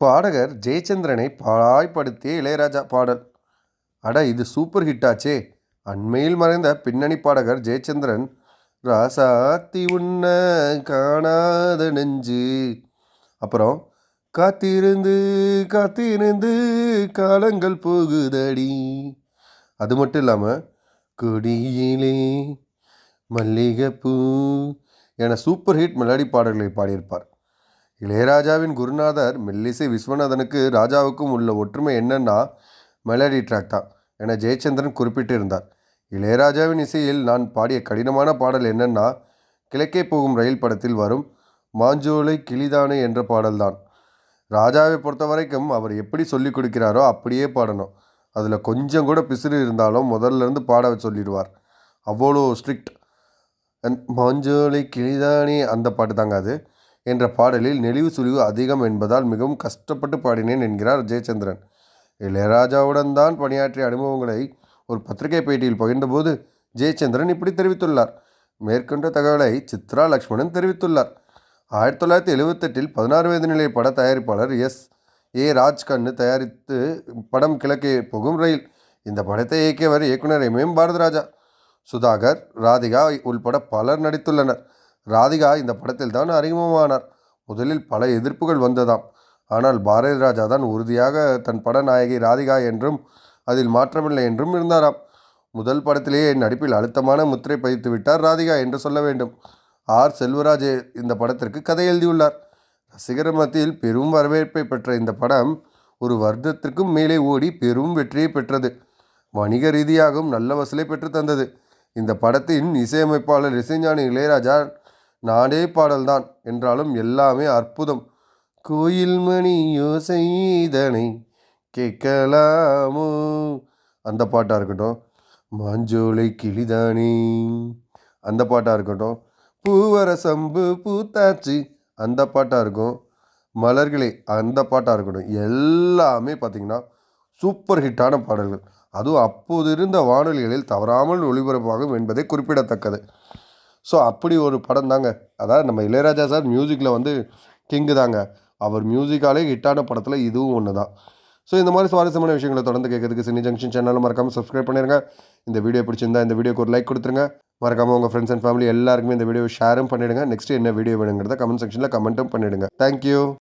பாடகர் ஜெயச்சந்திரனை பாழாய்ப்படுத்திய இளையராஜா பாடல். அட இது சூப்பர் ஹிட்டாச்சே. அண்மையில் மறைந்த பின்னணி பாடகர் ஜெயச்சந்திரன் ராசாத்தி உன்ன காணாத நெஞ்சு அப்புறம் காத்திருந்து காத்திருந்து காலங்கள் போகுதடி அது மட்டும் இல்லாமல் கொடியிலே மல்லிகைப்பூ என சூப்பர் ஹிட் மெலடி பாடல்களை பாடியிருப்பார். இளையராஜாவின் குருநாதர் மெல்லிசை விஸ்வநாதனுக்கு ராஜாவுக்கும் உள்ள ஒற்றுமை என்னன்னா மெலடி ட்ராக் தான் என ஜெயச்சந்திரன் குறிப்பிட்டிருந்தார். இளையராஜாவின் இசையில் நான் பாடிய கடினமான பாடல் என்னன்னா கிழக்கே போகும் ரயில் படத்தில் வரும் மாஞ்சோலை கிளிதானே என்ற பாடல்தான். ராஜாவை பொறுத்த வரைக்கும் அவர் எப்படி சொல்லிக் கொடுக்கிறாரோ அப்படியே பாடணும். அதில் கொஞ்சம் கூட பிசிறு இருந்தாலும் முதல்ல இருந்து பாட சொல்லிடுவார். அவ்வளோ ஸ்ட்ரிக்ட். மாஞ்சோலை கிளிதானே அந்த பாட்டு தாங்க அது. என்ற பாடலில் நெளிவு சுழிவு அதிகம் என்பதால் மிகவும் கஷ்டப்பட்டு பாடினேன் என்கிறார் ஜெயச்சந்திரன். இளையராஜாவுடன் தான் பணியாற்றிய அனுபவங்களை ஒரு பத்திரிகை பேட்டியில் பகிர்ந்தபோது ஜெயச்சந்திரன் இப்படி தெரிவித்துள்ளார். மேற்கொண்ட தகவலை சித்ரா லக்ஷ்மணன் தெரிவித்துள்ளார். ஆயிரத்தி தொள்ளாயிரத்தி எழுவத்தெட்டில் பதினாறு வயது நிலை பட தயாரிப்பாளர் எஸ். ஏ. ராஜ்கண்ணு தயாரித்து படம் கிழக்கே போகும் ரயில். இந்த படத்தை இயக்கியவர் இயக்குனர் எம். எம். பாரதராஜா. சுதாகர் ராதிகா உள்பட பலர் நடித்துள்ளனர். ராதிகா இந்த படத்தில் தான் அறிமுகமானார். முதலில் பல எதிர்ப்புகள் வந்ததாம். ஆனால் பாரதி ராஜா தான் உறுதியாக தன் பட நாயகி ராதிகா என்றும் அதில் மாற்றமில்லை என்றும் இருந்தாராம். முதல் படத்திலேயே என் நடிப்பில் அழுத்தமான முத்திரை பதித்து விட்டார் ராதிகா என்று சொல்ல வேண்டும். ஆர். செல்வராஜ் இந்த படத்திற்கு கதை எழுதியுள்ளார். ரசிகர் மத்தியில் பெரும் வரவேற்பை பெற்ற இந்த படம் ஒரு வருடத்திற்கும் மேலே ஓடி பெரும் வெற்றியை பெற்றது. வணிக ரீதியாகவும் நல்ல வசூலை பெற்று தந்தது. இந்த படத்தின் இசையமைப்பாளர் இசைஞானி இளையராஜா நாடே பாடல்தான். என்றாலும் எல்லாமே அற்புதம். கோயில் மணி யோசைதனை கேட்கலாமோ? அந்த பாட்டாக இருக்கட்டும். மாஞ்சோலை கிளிதானே. அந்த பாட்டாக இருக்கட்டும். பூவர சம்பு பூத்தாச்சு அந்த பாட்டாக இருக்கும். மலர்களே அந்த பாட்டாக இருக்கட்டும். எல்லாமே பார்த்திங்கன்னா சூப்பர் ஹிட்டான பாடல்கள். அதுவும் அப்போது இருந்த வானொலிகளில் தவறாமல் ஒளிபரப்பாகும் என்பதை குறிப்பிடத்தக்கது. ஸோ அப்படி ஒரு படம் தாங்க. அதாவது நம்ம இளையராஜா சார் மியூசிக்கில் வந்து கிங்கு தாங்க. அவர் மியூசிக்காலே ஹிட்டான படத்தில் இதுவும் ஒன்று தான். ஸோ இந்த மாதிரி சுவாரஸ்யமான விஷயங்களை தொடர்ந்து கேட்கறதுக்கு சினி ஜங்ஷன் சேனலை மறக்காமல் சப்ஸ்கிரைப் பண்ணிடுங்க இந்த வீடியோ பிடிச்சிருந்தா இந்த வீடியோக்கு ஒரு லைக் கொடுத்துருங்க. மறக்காமல் உங்கள் ஃப்ரெண்ட்ஸ் அண்ட் ஃபேமிலி எல்லாருக்குமே இந்த வீடியோ ஷேரும் பண்ணிவிடுங்க நெக்ஸ்ட் என்ன வீடியோ வேணுங்கிறத கமெண்ட் செக்ஷனில் கமெண்ட்டும் பண்ணிவிடுங்க தேங்க்யூ